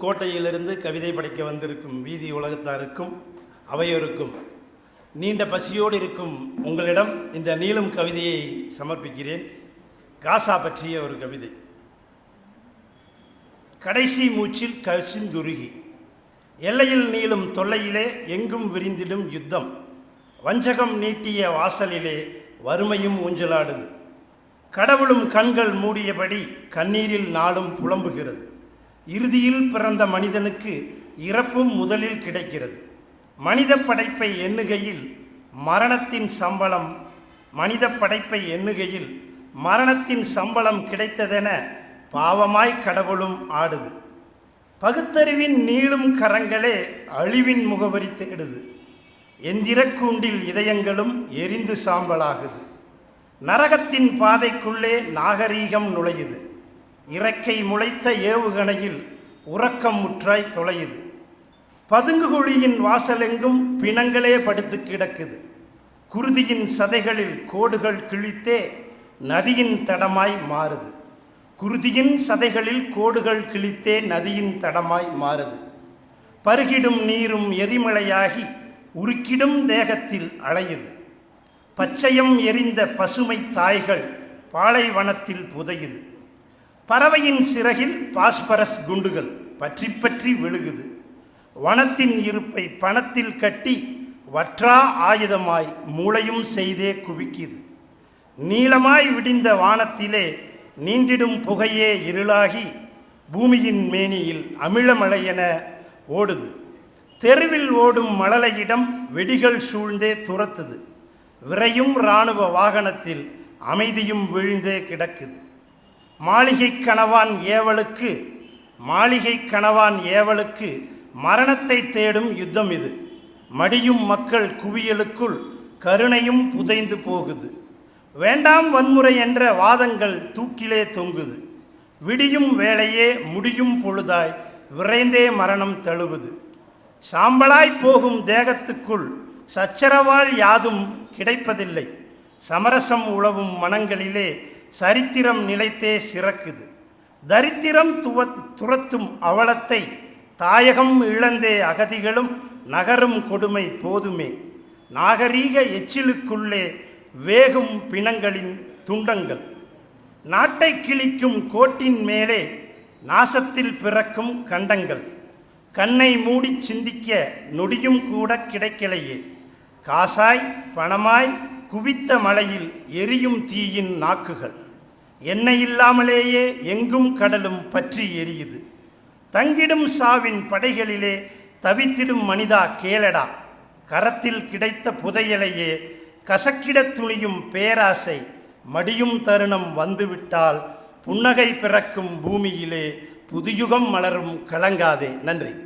கோட்டையிலிருந்து கவிதை படைக்க வந்திருக்கும் வீதி உலகத்தாருக்கும் அவையோருக்கும் நீண்ட பசியோடு இருக்கும் உங்களிடம் இந்த நீளும் கவிதையை சமர்ப்பிக்கிறேன். காசா பற்றிய ஒரு கவிதை. கடைசி மூச்சில் கசிந்துருகி எல்லையில் நீளும் தொல்லையிலே எங்கும் விரிந்திடும் யுத்தம். வஞ்சகம் நீட்டிய வாசலிலே வறுமையும் ஊஞ்சலாடுது. கடவுளும் கண்கள் மூடியபடி கண்ணீரில் நாளும் புலம்புகிறது. இறுதியில் பிறந்த மனிதனுக்கு இறப்பும் முதலில் கிடைக்கிறது. மனித படைப்பை எண்ணுகையில் மரணத்தின் சம்பளம் மனித படைப்பை எண்ணுகையில் மரணத்தின் சம்பளம் கிடைத்ததென பாவமாய் கடவுளும் ஆடுது. பகுத்தறிவின் நீளும் கரங்களே அழிவின் முகவரி தேடுது எந்திரக்கூண்டில் இதயங்களும் எரிந்து சாம்பலாகுது. நரகத்தின் பாதைக்குள்ளே நாகரீகம் நுழையுது. இறக்கை முளைத்த ஏவுகணையில் உறக்கம் முற்றாய் தொலையுது. பதுங்குகுழியின் வாசலெங்கும் பிணங்களே படுத்து கிடக்குது. குருதியின் சதைகளில் கோடுகள் கிழித்தே நதியின் தடமாய் மாறுது. குருதியின் சதைகளில் கோடுகள் கிழித்தே நதியின் தடமாய் மாறுது. பருகிடும் நீரும் எரிமலையாகி உருக்கிடும் தேகத்தில் அலையுது. பச்சையம் எரிந்த பசுமை தாய்கள் பாலைவனத்தில் புதையுது. பறவையின் சிறகில் பாஸ்பரஸ் குண்டுகள் பற்றி பற்றி விழுகுது. வனத்தின் இருப்பை பணத்தில் கட்டி வற்றா ஆயுதமாய் மூளையும் செய்தே குவிக்குது. நீளமாய் விடிந்த வானத்திலே நீண்டிடும் புகையே இருளாகி பூமியின் மேனியில் அமிழமலையென ஓடுது. தெருவில் ஓடும் மழலையிடம் வெடிகள் சூழ்ந்தே துரத்துது. விரையும் இராணுவ வாகனத்தில் அமைதியும் விழுந்தே கிடக்குது. மாளிகை கணவான் ஏவலுக்கு மாளிகை கணவான் ஏவலுக்கு மரணத்தை தேடும் யுத்தம் இது. மடியும் மக்கள் குவியலுக்குள் கருணையும் புதைந்து போகுது. வேண்டாம் வன்முறை என்ற வாதங்கள் தூக்கிலே தொங்குது. விடியும் வேளையே முடியும் பொழுதாய் விரைந்தே மரணம் தழுவுது. சாம்பலாய் போகும் தேகத்துக்குள் சச்சரவாள் யாதும் கிடைப்பதில்லை. சமரசம் உழவும் மனங்களிலே சரித்திரம் நிலைத்தே சிறக்குது. தரித்திரம் துவ துரத்தும் அவலத்தை தாயகம் இழந்தே அகதிகளும் நகரும் கொடுமை போதுமே. நாகரீக எச்சிலுக்குள்ளே வேகும் பிணங்களின் துண்டங்கள். நாட்டை கிழிக்கும் கோட்டின் மேலே நாசத்தில் பிறக்கும் கண்டங்கள். கண்ணை மூடிச் சிந்திக்க நொடியும் கூட கிடைக்கலையே. காசாய் பணமாய் குவித்த மலையில் எரியும் தீயின் நாக்குகள். என்னை இல்லாமலேயே எங்கும் கடலும் பற்றி எரியுது. தங்கிடும் சாவின் படைகளிலே தவித்திடும் மனிதா கேளடா. கரத்தில் கிடைத்த புதையலையே கசக்கிடத் துணியும் பேராசை. மடியும் தருணம் வந்துவிட்டால் புன்னகை பிறக்கும் பூமியிலே புதுயுகம் மலரும் கலங்காதே. நன்றி.